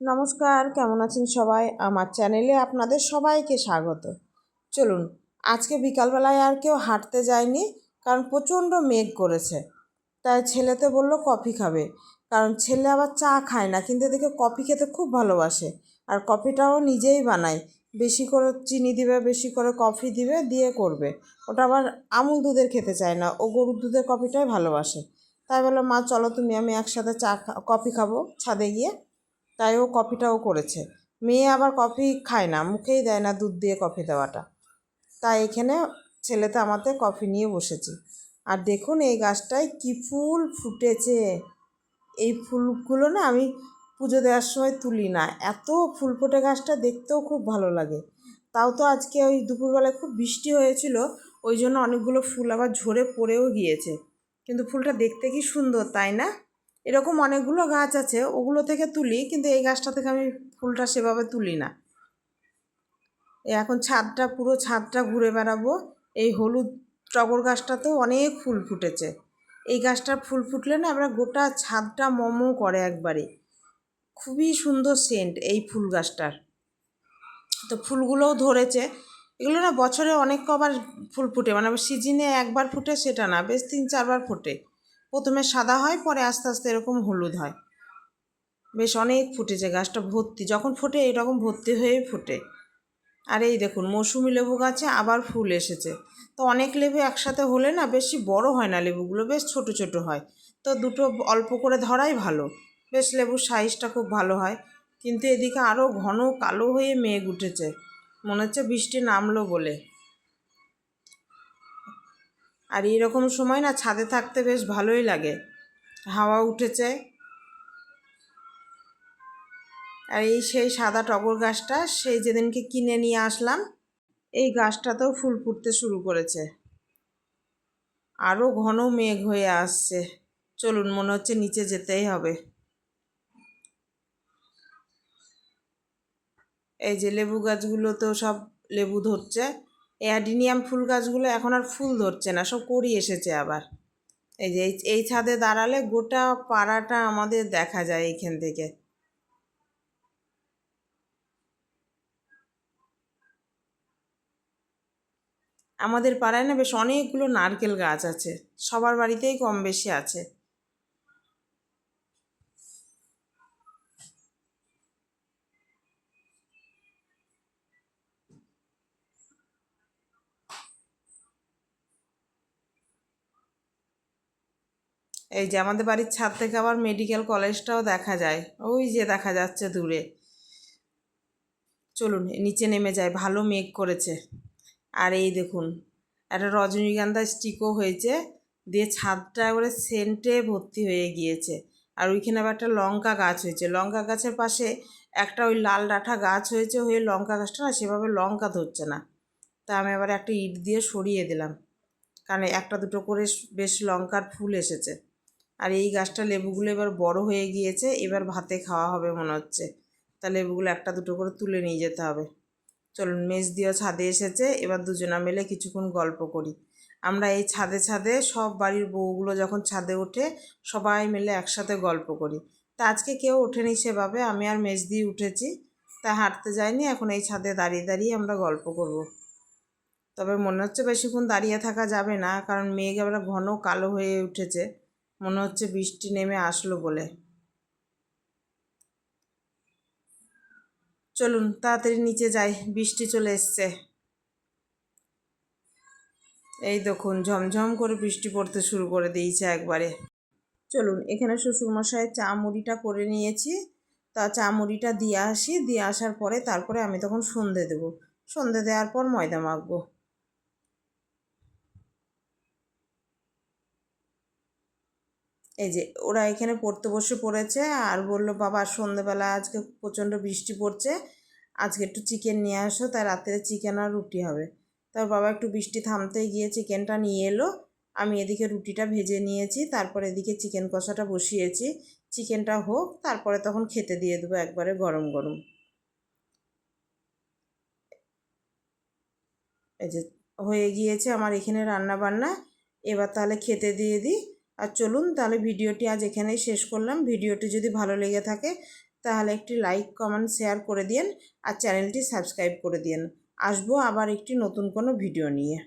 নমস্কার, কেমন আছেন সবাই? আমার চ্যানেলে আপনাদের সবাইকে স্বাগত। চলুন, আজকে বিকালবেলায় আর কেউ হাঁটতে যায়নি কারণ প্রচণ্ড মেঘ করেছে। তাই ছেলেতে বলল, কফি খাবে। কারণ ছেলে আবার চা খায় না, কিন্তু এদিকে কফি খেতে খুব ভালোবাসে। আর কফিটাও নিজেই বানায়। বেশি করে চিনি দিবে, বেশি করে কফি দিবে, দিয়ে করবে। ওটা আবার আমুল দুধের খেতে চায় না, ও গরুর দুধের কফিটাই ভালোবাসে। তাই বলল, মা, চলো তুমি, আমি একসাথে চা কফি খাব ছাদে গিয়ে। তাই ও কফিটাও করেছে। মেয়ে আবার কফি খায় না, মুখেই দেয় না দুধ দিয়ে কফি দেওয়াটা। তাই এখানে ছেলেতে আমাদের কফি নিয়ে বসেছি। আর দেখুন এই গাছটায় কি ফুল ফুটেছে। এই ফুলগুলো না আমি পুজো দেওয়ার সময় তুলি না। এত ফুল ফোটে গাছটা, দেখতেও খুব ভালো লাগে। তাও তো আজকে ওই দুপুরবেলায় খুব বৃষ্টি হয়েছিল, ওই জন্য অনেকগুলো ফুল আবার ঝরে পড়েও গিয়েছে। কিন্তু ফুলটা দেখতে কি সুন্দর, তাই না? এরকম অনেকগুলো গাছ আছে, ওগুলো থেকে তুলি, কিন্তু এই গাছটা থেকে আমি ফুলটা সেভাবে তুলি না। এখন ছাদটা, পুরো ছাদটা ঘুরে বেড়াবো। এই হলুদ টগর গাছটাতেও অনেক ফুল ফুটেছে। এই গাছটার ফুল ফুটলে না আমরা গোটা ছাদটা মোমো করে একবারে। খুবই সুন্দর সেন্ট এই ফুল গাছটার। তো ফুলগুলোও ধরেছে। এগুলো না বছরে অনেক কবার ফুল ফুটে মানে সিজনে একবার ফুটে, সেটা না, বেশ তিন চারবার ফোটে। প্রথমে সাদা হয়, পরে আস্তে আস্তে এরকম হলুদ হয়। বেশ অনেক ফুটেছে গাছটা, ভর্তি, যখন ফোটে এরকম ভর্তি হয়ে ফোটে। আর এই দেখুন, মৌসুমি লেবু গাছে আবার ফুল এসেছে। তো অনেক লেবু একসাথে হলে না বেশি বড় হয় না লেবুগুলো, বেশ ছোট ছোট হয়। তো দুটো অল্প করে ধরাই ভালো, বেশ লেবুর সাইজটা খুব ভালো হয়। কিন্তু এদিকে আরও ঘন কালো হয়ে মেঘ উঠেছে, মনে হচ্ছে বৃষ্টি নামলো বলে। আর এইরকম সময় না ছাদে থাকতে বেশ ভালোই লাগে। হাওয়া উঠেছে। আর এই সেই সাদা টগর গাছটা, সেই যেদিনকে কিনে নিয়ে আসলাম, এই গাছটাতেও ফুল ফুটতে শুরু করেছে। আরও ঘন মেঘ হয়ে আসছে। চলুন, মনে হচ্ছে নিচে যেতেই হবে। এই যে লেবু গাছগুলো তো সব লেবু ধরছে। অ্যাডিনিয়াম ফুল গাছগুলো এখন আর ফুল ধরছে না, সব করি এসেছে আবার। এই যে এই- এই ছাদে দাঁড়ালে গোটা পাড়াটা আমাদের দেখা যায় এইখান থেকে। আমাদের পাড়ায় না বেশ অনেকগুলো নারকেল গাছ আছে, সবার বাড়িতেই কম বেশি আছে। এই যে আমাদের বাড়ির ছাদ থেকে আবার মেডিকেল কলেজটাও দেখা যায়। ওই যে দেখা যাচ্ছে দূরে। চলুন নিচে নেমে যায় ভালো মেঘ করেছে। আর এই দেখুন, একটা রজনীগন্ধা স্টিকও হয়েছে। দিয়ে ছাদটা এবারে সেন্টে ভর্তি হয়ে গিয়েছে। আর ওইখানে আবার একটা লঙ্কা গাছ হয়েছে। লঙ্কা গাছের পাশে একটা ওই লাল ডাঁঠা গাছ হয়েছে। হয়ে লঙ্কা গাছটা না সেভাবে লঙ্কা ধরছে না। তা আমি আবার একটা ইট দিয়ে সরিয়ে দিলাম। কারণ একটা দুটো করে বেশ লঙ্কার ফুল এসেছে। আর এই গাছটা লেবুগুলো এবার বড় হয়ে গিয়েছে, এবার ভাতে খাওয়া হবে মনে হচ্ছে। তা লেবুগুলো একটা দুটো করে তুলে নিয়ে যেতে হবে। চলুন, মেজ দিয়েও ছাদে এসেছে, এবার দুজনা মিলে কিছুক্ষণ গল্প করি। আমরা এই ছাদে ছাদে সব বাড়ির বউগুলো যখন ছাদে ওঠে, সবাই মিলে একসাথে গল্প করি। তা আজকে কেউ ওঠেনি সেভাবে, আমি আর মেজ দিয়ে উঠেছি। তা হাঁটতে যাইনি, এখন এই ছাদে দাঁড়িয়ে দাঁড়িয়ে আমরা গল্প করব। তবে মনে হচ্ছে বেশিক্ষণ দাঁড়িয়ে থাকা যাবে না, কারণ মেঘ এবার ঘন কালো হয়ে উঠেছে। মনে হচ্ছে বৃষ্টি নেমে আসলো বলে। চলুন, তাড়াতাড়ি নিচে যাই, বৃষ্টি চলে এসছে। এই দেখুন, ঝমঝম করে বৃষ্টি পড়তে শুরু করে দিয়েছে একবারে। চলুন, এখানে শ্বশুরমশাই চা মুড়িটা করে নিয়েছি। তা চা মুড়িটা দিয়ে আসি, দিয়ে আসার পরে তারপরে আমি তখন সন্ধে দেবো। সন্ধে দেওয়ার পর ময়দা মাখবো। এই যে ওরা এখানে পড়তে বসে পড়েছে আর বলল, বাবা, সন্ধেবেলা আজকে প্রচণ্ড বৃষ্টি পড়ছে, আজকে একটু চিকেন নিয়ে আসো, তাই রাত্রে চিকেন আর রুটি হবে। তার বাবা একটু বৃষ্টি থামতে গিয়ে চিকেনটা নিয়ে এলো। আমি এদিকে রুটিটা ভেজে নিয়েছি, তারপর এদিকে চিকেন কষাটা বসিয়েছি। চিকেনটা হোক, তারপরে তখন খেতে দিয়ে দেবো একবারে গরম গরম। এই যে হয়ে গিয়েছে আমার এখানে রান্না বান্না এবার তাহলে খেতে দিয়ে দিই। আর চলুন তাহলে ভিডিওটি আজ এখানেই শেষ করলাম। ভিডিওটি যদি ভালো লেগে থাকে, তাহলে একটি লাইক, কমেন্ট, শেয়ার করে দিন আর চ্যানেলটি সাবস্ক্রাইব করে দিন আসব আবার একটি নতুন কোনো ভিডিও নিয়ে।